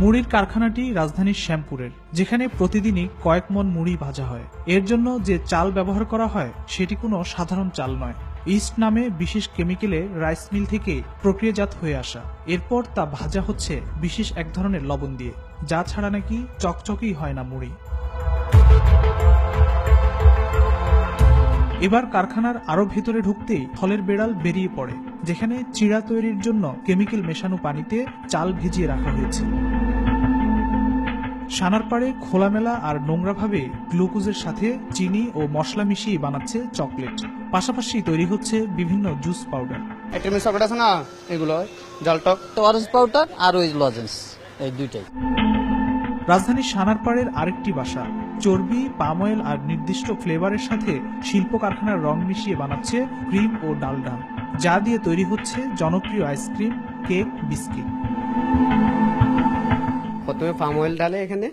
মুড়ির কারখানাটি রাজধানীর শ্যামপুরের, যেখানে প্রতিদিনই কয়েক মন মুড়ি ভাজা হয়। এর জন্য যে চাল ব্যবহার করা হয়, সেটি কোনো সাধারণ চাল নয়। ইস্ট নামে বিশেষ কেমিক্যালে রাইস মিল থেকে প্রক্রিয়াজাত হয়ে আসা। এরপর তা ভাজা হচ্ছে বিশেষ এক ধরনের লবণ দিয়ে, যা ছাড়া নাকি চকচকেই হয় না মুড়ি। এবার কারখানার আরও ভেতরে ঢুকতেই ফলের বেড়াল বেরিয়ে পড়ে, যেখানে চিড়া তৈরির জন্য কেমিক্যাল মেশানো পানিতে চাল ভিজিয়ে রাখা হয়েছে। সানার পাড়ে খোলামেলা আর নোংরাভাবে গ্লুকোজের সাথে চিনি ও মশলা মিশিয়ে বানাচ্ছে চকলেট। পাশাপাশি তৈরি হচ্ছে বিভিন্ন জুস পাউডার। আইটেমের চকলেট আছে না? এগুলো জলটক অরেঞ্জ পাউডার আর ওই লজেন্স এই দুইটাই। রাজধানীর সানারপাড়ের আরেকটি বাসা চর্বি পাম অয়েল আর নির্দিষ্ট ফ্লেভারের সাথে শিল্প কারখানার রং মিশিয়ে বানাচ্ছে ক্রিম ও ডালডা যা দিয়ে তৈরি হচ্ছে জনপ্রিয় আইসক্রিম কেক বিস্কিট। প্রথমে পাম অয়েল ডালে এখানে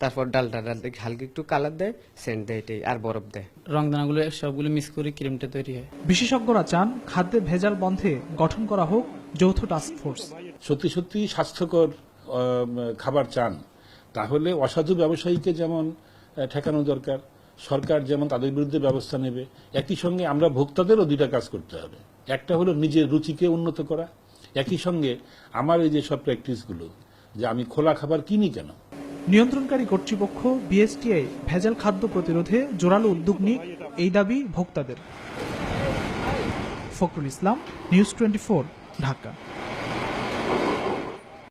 তারপর ডালটা ডালতে হালকা একটু কালার দেয় সেন্ট দেয় এটাই আর বরফ দেয়। রংদানাগুলো সবগুলো মিক্স করে ক্রিমটা তৈরি হয়। বিশেষজ্ঞরা চান খাদ্যে ভেজাল বন্ধে গঠন করা হোক যৌথ টাস্ক ফোর্স সত্যি সত্যি স্বাস্থ্যকর খাবার চান তাহলে অসাধু ব্যবসায়ীকে যেমন ঠেকানো দরকার সরকার যেমন তাদের বিরুদ্ধে ব্যবস্থা নেবে একই সঙ্গে আমরা ভোক্তাদেরও দুইটা কাজ করতে হবে। একটা হলো নিজের রুচিকে উন্নত করা একই সঙ্গে আমার এই যে সব প্র্যাকটিসগুলো যে আমি খোলা খাবার কিনি কেন? নিয়ন্ত্রণকারী কর্তৃপক্ষ বিএসটিআই ভেজাল খাদ্য প্রতিরোধে জোরালো উদ্যোগ নিক এই দাবি ভোক্তাদের। Fakhrul Islam news twenty Dhaka.